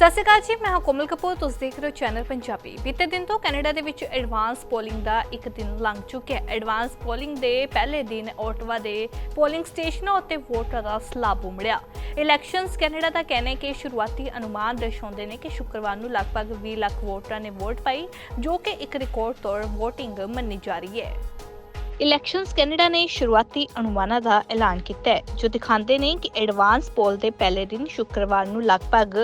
ਸਤਿ ਸ਼੍ਰੀ ਅਕਾਲ ਜੀ, ਮੈਂ ਹਾਂ ਕੋਮਲ ਕਪੂਰ, ਤੁਸੀਂ ਦੇਖ ਰਹੇ ਹੋ ਚੈਨਲ ਪੰਜਾਬੀ। ਬੀਤੇ ਦਿਨ ਤੋਂ ਕੈਨੇਡਾ ਦੇ ਵਿੱਚ ਐਡਵਾਂਸ ਪੋਲਿੰਗ ਦਾ ਇੱਕ ਦਿਨ ਲੰਘ ਚੁੱਕਿਆ ਹੈ। ਐਡਵਾਂਸ ਪੋਲਿੰਗ ਦੇ ਪਹਿਲੇ ਦਿਨ ਓਟਵਾ ਦੇ ਪੋਲਿੰਗ ਸਟੇਸ਼ਨਾਂ ਉੱਤੇ ਵੋਟਰਾਂ ਦਾ ਸਲਾਬ ਉਮੜਿਆ। ਇਲੈਕਸ਼ਨਸ ਕੈਨੇਡਾ ਦਾ ਕਹਿਣਾ ਹੈ ਕਿ ਸ਼ੁਰੂਆਤੀ ਅਨੁਮਾਨ ਦਰਸਾਉਂਦੇ ਨੇ ਕਿ ਸ਼ੁੱਕਰਵਾਰ ਨੂੰ ਲਗਭਗ 20 ਲੱਖ ਵੋਟਰਾਂ ਨੇ ਵੋਟ ਪਾਈ, ਜੋ ਕਿ ਇੱਕ ਰਿਕਾਰਡ ਤੌਰ ਵੋਟਿੰਗ ਮੰਨੀ ਜਾ ਰਹੀ ਹੈ। ਇਲੈਕਸ਼ਨਸ ਕੈਨੇਡਾ ਨੇ ਸ਼ੁਰੂਆਤੀ ਅਨੁਮਾਨਾਂ ਦਾ ਐਲਾਨ ਕੀਤਾ ਹੈ, ਜੋ ਦਿਖਾਉਂਦੇ ਨੇ ਕਿ ਐਡਵਾਂਸ ਪੋਲ ਦੇ ਪਹਿਲੇ ਦਿਨ ਸ਼ੁੱਕਰਵਾਰ ਨੂੰ ਲਗਭਗ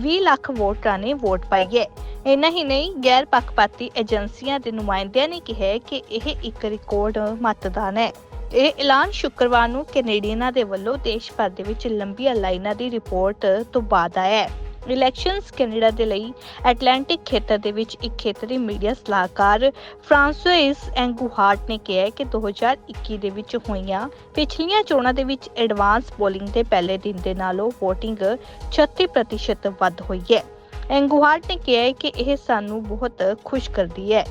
20 ਲੱਖ ਵੋਟਰਾਂ ਨੇ ਵੋਟ ਪਾਈ ਹੈ। ਇੰਨਾ ਹੀ ਨਹੀਂ, ਗੈਰ ਪੱਖਪਾਤੀ ਏਜੰਸੀਆਂ ਦੇ ਨੁਮਾਇੰਦਿਆਂ ਨੇ ਕਿਹਾ ਕਿ ਇਹ ਇੱਕ ਰਿਕਾਰਡ ਮਤਦਾਨ ਹੈ। ਇਹ ਐਲਾਨ ਸ਼ੁੱਕਰਵਾਰ ਨੂੰ ਕੈਨੇਡੀਅਨਾਂ ਦੇ ਵੱਲੋਂ ਦੇਸ਼ ਭਰ ਦੇ ਵਿੱਚ ਲੰਬੀਆਂ ਲਾਈਨਾਂ ਦੀ ਰਿਪੋਰਟ ਤੋਂ ਬਾਅਦ ਆਇਆ ਹੈ। ਇਲੈਕਸ਼ਨਸ ਕੈਨੇਡਾ ਦੇ ਲਈ ਐਟਲਾਂਟਿਕ ਖੇਤਰ ਦੇ ਵਿੱਚ ਇੱਕ ਖੇਤਰੀ ਮੀਡੀਆ ਸਲਾਹਕਾਰ ਫ੍ਰਾਂਸੋਇਸ ਐਂਗੂਹਾਰਟ ਨੇ ਕਿਹਾ ਕਿ 2021 ਦੇ ਵਿੱਚ ਹੋਈਆਂ ਪਿਛਲੀਆਂ ਚੋਣਾਂ ਦੇ ਵਿੱਚ ਐਡਵਾਂਸ ਪੋਲਿੰਗ ਦੇ ਪਹਿਲੇ ਦਿਨ ਦੇ ਨਾਲੋਂ VOTING 36% ਵੱਧ ਹੋਈ ਹੈ। ਐਂਗੂਹਾਰਟ ਨੇ ਕਿਹਾ ਕਿ ਇਹ ਸਾਨੂੰ ਬਹੁਤ ਖੁਸ਼ ਕਰਦੀ ਹੈ,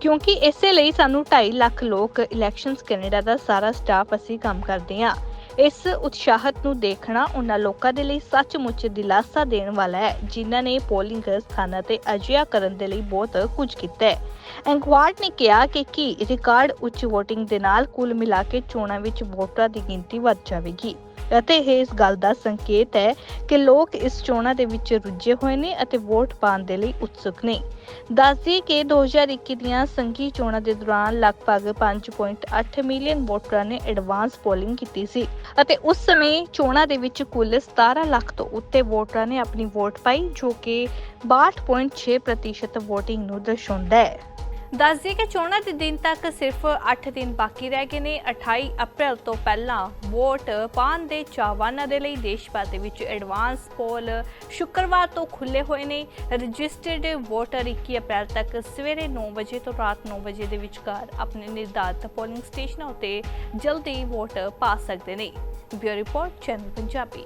ਕਿਉਂਕਿ ਇਸੇ ਲਈ ਸਾਨੂੰ 2.5 ਲੱਖ ਲੋਕ ਇਲੈਕਸ਼ਨਸ ਕੈਨੇਡਾ ਦਾ ਸਾਰਾ ਸਟਾਫ ਅਸੀਂ ਕੰਮ ਕਰਦੇ ਹਾਂ। ਇਸ ਉਤਸ਼ਾਹਤ ਨੂੰ ਦੇਖਣਾ ਉਹਨਾਂ ਲੋਕਾਂ ਦੇ ਲਈ ਸੱਚਮੁੱਚ ਦਿਲਾਸਾ ਦੇਣ ਵਾਲਾ ਹੈ, ਜਿਨ੍ਹਾਂ ਨੇ ਪੋਲਿੰਗ ਸਥਾਨਾਂ ਤੇ ਅਜਿਹਾ ਕਰਨ ਦੇ ਲਈ ਬਹੁਤ ਕੁਝ ਕੀਤਾ ਹੈ। ਐਂਕਵਾਰਡ ਨੇ ਕਿਹਾ ਕਿ ਕੀ ਰਿਕਾਰਡ ਉੱਚ VOTING ਦੇ ਨਾਲ ਕੁੱਲ ਮਿਲਾ ਕੇ ਚੋਣਾਂ ਵਿੱਚ ਵੋਟਰਾਂ ਦੀ ਗਿਣਤੀ ਵੱਧ ਜਾਵੇਗੀ। ਅਤੇ ਇਹ ਇਸ ਗੱਲ ਦਾ ਸੰਕੇਤ ਹੈ ਕਿ ਲੋਕ ਇਸ ਚੋਣਾਂ ਦੇ ਵਿੱਚ ਰੁੱਝੇ ਹੋਏ ਨੇ ਅਤੇ ਵੋਟ ਪਾਉਣ ਦੇ ਲਈ ਉਤਸੁਕ ਨੇ। ਦੱਸਦੀ ਕਿ 2021 ਦੀਆਂ ਸੰਘੀ ਚੋਣਾਂ ਦੇ ਦੌਰਾਨ ਲਗਭਗ 5.8 ਮਿਲੀਅਨ ਵੋਟਰਾਂ ਨੇ ਐਡਵਾਂਸ ਪੋਲਿੰਗ ਕੀਤੀ ਸੀ ਅਤੇ ਉਸ ਸਮੇਂ ਚੋਣਾਂ ਦੇ ਵਿੱਚ ਕੁੱਲ 17 ਲੱਖ ਤੋਂ ਉੱਤੇ ਵੋਟਰਾਂ ਨੇ ਆਪਣੀ ਵੋਟ ਪਾਈ, ਜੋ ਕਿ 62.6% ਵੋਟਿੰਗ ਨੂੰ ਦਰਸਾਉਂਦਾ ਹੈ। ਦੱਸਦੀ ਕਿ ਚੋਣਾਂ ਦੇ ਦਿਨ ਤੱਕ ਸਿਰਫ 8 ਦਿਨ ਬਾਕੀ ਰਹਿ ਗਏ ਨੇ। 28 ਅਪ੍ਰੈਲ ਤੋਂ ਪਹਿਲਾਂ ਵੋਟ ਪਾਉਣ ਦੇ ਚਾਹਵਾਨਾਂ ਦੇ ਲਈ ਦੇਸ਼ ਭਰ ਦੇ ਵਿੱਚ ਐਡਵਾਂਸ ਪੋਲ ਸ਼ੁੱਕਰਵਾਰ ਤੋਂ ਖੁੱਲੇ ਹੋਏ ਨੇ। ਰਜਿਸਟਰਡ ਵੋਟਰ 21 ਅਪ੍ਰੈਲ ਤੱਕ ਸਵੇਰੇ 9 ਵਜੇ ਤੋਂ ਰਾਤ 9 ਵਜੇ ਦੇ ਵਿਚਕਾਰ ਆਪਣੇ ਨਿਰਧਾਰਤ ਪੋਲਿੰਗ ਸਟੇਸ਼ਨਾਂ ਉੱਤੇ ਜਲਦੀ ਵੋਟ ਪਾ ਸਕਦੇ ਨੇ। Bureau report, channel Punjabi.